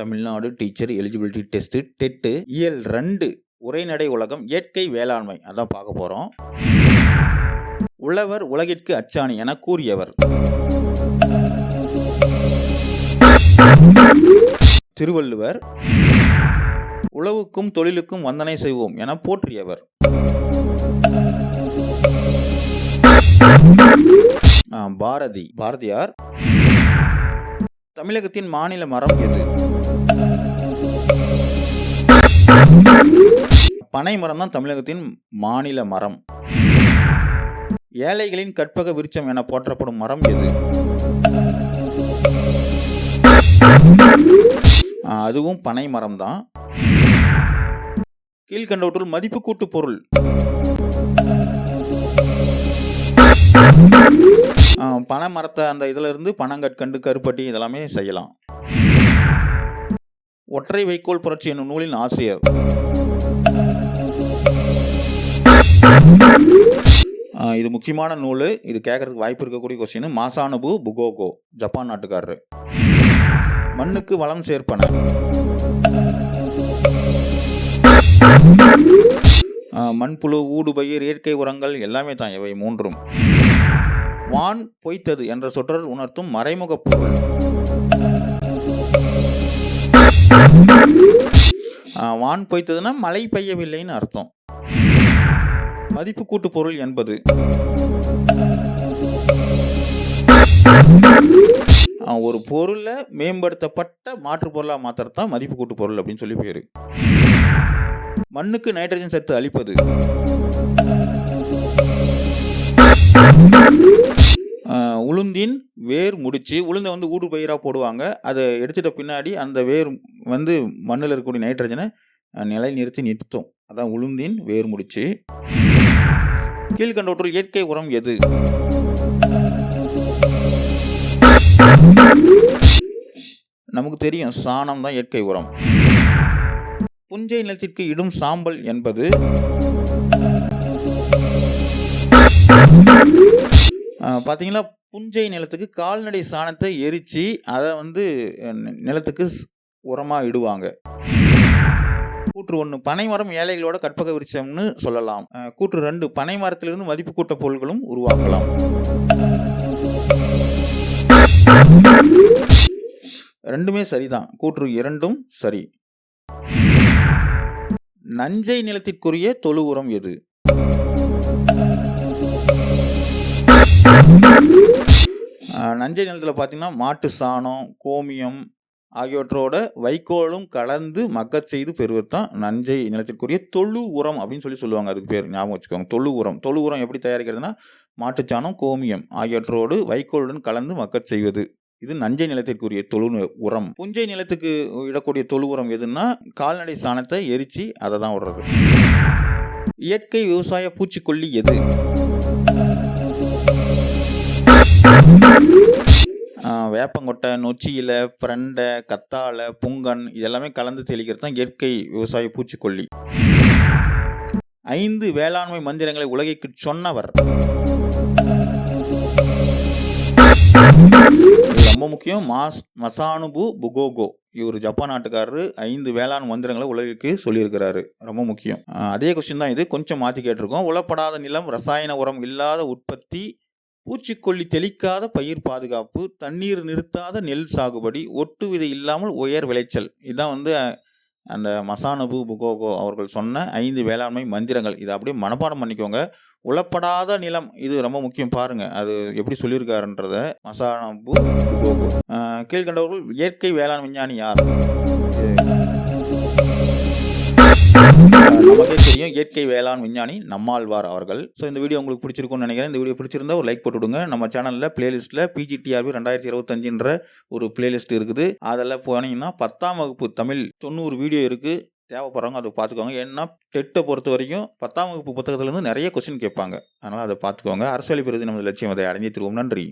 Tamil Nadu teacher eligibility test TET இயல் ரெண்டு உரைநடை உலகம் இயற்கை வேளாண்மை. அதான் பார்க்க போகிறோம் உழவர் உலகிற்கு அச்சாணி என கூறியவர். திருவள்ளுவர் உழவுக்கும் தொழிலுக்கும் வந்தனை செய்வோம் என போற்றியவர். பாரதி. பாரதியார் தமிழகத்தின் மாநில மரம் எது? பனை மரம் தான் தமிழகத்தின் மாநில மரம். ஏழைகளின் கற்பக விருச்சம் என போற்றப்படும் மரம் எது? அதுவும் பனை மரம் தான். கீழ்கண்டவற்றுள் மதிப்பு கூட்டு பொருள். பனை மரத்தை அந்த இதில் இருந்து பனங்கற்கண்டு கருப்பட்டி இதெல்லாமே செய்யலாம். ஒற்றை வைக்கோல் புரட்சி என்னும் நூலின் ஆசிரியர். இது முக்கியமான நூல். இது கேட்கறதுக்கு வாய்ப்பு இருக்கக்கூடிய கொஸ்டின் மாசானுபு புகோகோ ஜப்பான் நாட்டுக்காரரு. மண்ணுக்கு வளம் சேர்ப்பன. மண்புழு ஊடுபயிர் இயற்கை உரங்கள் எல்லாமே தான் இவை மூன்றும். வான் பொய்த்தது என்ற சொற்றொடர் உணர்த்தும் மறைமுக பொருள் வான் பொய்த்ததுன்னா மழை பெய்யவில்லைன்னு அர்த்தம். மதிப்பு கூட்டு பொருள் என்பது. ஒரு பொருளை மேம்படுத்தப்பட்ட மாற்று பொருளாக மாற்றுறது தான் மதிப்பு கூட்டு பொருள் அப்படின்னு சொல்லி பேர். மண்ணுக்கு நைட்ரஜன் சத்து அளிப்பது. வேர் முடித்து உளுந்தை வந்து ஊடு பயிராக போடுவாங்க. அதை எடுத்துட்ட பின்னாடி அந்த வேர் வந்து மண்ணில் இருக்கக்கூடிய நைட்ரஜனை நிலை நிறுத்தி நிறுத்தும். அதான் உளுந்தின் வேர் முடிச்சு. கீழ்கண்டவற்றுள் இயற்கை உரம் எது? நமக்கு தெரியும் சாணம் தான் இயற்கை உரம். புஞ்சை நிலத்திற்கு இடும் சாம்பல் என்பது பார்த்தீங்களா புஞ்சை நிலத்துக்கு கால்நடை சாணத்தை எரித்து அதை வந்து நிலத்துக்கு ஸ்- இடுவாங்க. கூற்று ஒன்று பனை மரம் ஏழைகளோட கற்பக விருட்சம்னு சொல்லலாம். கூற்று ரெண்டு பனை மரத்திலிருந்து மதிப்பு கூட்ட பொருட்களும் உருவாக்கலாம். ரெண்டுமே சரிதான். கூற்று இரண்டும் சரி. நஞ்சை நிலத்திற்குரிய தொழு உரம் எது? நஞ்சை நிலத்தில் பார்த்தீங்கன்னா மாட்டு சாணம் கோமியம் ஆகியவற்றோட வைக்கோலும் கலந்து மக்கச் செய்து பெறுவது தான் நஞ்சை நிலத்திற்குரிய தொழு உரம் அப்படின்னு சொல்லி சொல்லுவாங்க. அதுக்கு பேர் ஞாபகம் வச்சுக்கோங்க. தொழு உரம். தொழு உரம் எப்படி தயாரிக்கிறதுனா மாட்டுச்சாணம் கோமியம் ஆகியவற்றோடு வைக்கோலுடன் கலந்து மக்கச் செய்வது. இது நஞ்சை நிலத்திற்குரிய தொழு உரம். புஞ்சை நிலத்துக்கு இடக்கூடிய தொழு உரம் எதுன்னா கால்நடை சாணத்தை எரிச்சு அதை தான் விடுறது. இயற்கை விவசாய பூச்சிக்கொல்லி எது? வேப்பங்கொட்டை நொச்சியில் பிரண்டை கத்தாழை புங்கன் இதெல்லாமே கலந்து தெளிக்கிறது தான் இயற்கை விவசாய பூச்சிக்கொல்லி. ஐந்து வேளாண்மை மந்திரங்களை உலகிற்கு சொன்னவர். ரொம்ப முக்கியம். மாஸ் மசானுபு புகோகோ. இவர் ஜப்பான் நாட்டுக்காரரு. ஐந்து வேளாண் மந்திரங்களை உலகிற்கு சொல்லியிருக்கிறாரு. ரொம்ப முக்கியம். அதே கொஸ்டின் தான் இது. கொஞ்சம் மாற்றி கேட்டிருக்கோம். உலப்படாத நிலம் ரசாயன உரம் இல்லாத உற்பத்தி பூச்சிக்கொல்லி தெளிக்காத பயிர் பாதுகாப்பு தண்ணீர் நிறுத்தாத நெல் சாகுபடி ஒட்டு விதை இல்லாமல் உயர் விளைச்சல். இதுதான் வந்து அந்த மசானபு புகோகோ அவர்கள் சொன்ன ஐந்து வேளாண்மை மந்திரங்கள். இதை அப்படியே மனப்பாடம் பண்ணிக்கோங்க. உளப்படாத நிலம் இது ரொம்ப முக்கியம் பாருங்க. அது எப்படி சொல்லியிருக்காருன்றத மசானபு புகோகோ. கீழ்கண்டவர்கள் இயற்கை வேளாண் விஞ்ஞானி யார்? நமக்கே தெரியும் இயற்கை வேளாண் விஞ்ஞானி நம்மாழ்வார் அவர்கள். ஸோ இந்த வீடியோ உங்களுக்கு பிடிச்சிருக்கும்னு நினைக்கிறேன். இந்த வீடியோ பிடிச்சிருந்தா ஒரு லைக் போட்டுவிடுங்க. நம்ம சேனலில் பிளேலிஸ்ட்டில் பிஜிடிஆர்பி ரெண்டாயிரத்தி இருபத்தஞ்சுன்ற ஒரு பிளேலிஸ்ட் இருக்குது. அதில் போனீங்கன்னா பத்தாம் வகுப்பு தமிழ் தொண்ணூறு வீடியோ இருக்குது தேவைப்படுறவங்க அதை பார்த்துக்கோங்க. ஏன்னா டெட்டை பொறுத்த வரைக்கும் பத்தாம் வகுப்பு புத்தகத்துலேருந்து நிறைய கொஸ்டின் கேட்பாங்க. அதனால் அதை பார்த்துக்கோங்க. அரசியல் பெறுது நமது லட்சியம் அதை அடைஞ்சி திருவோம். நன்றி.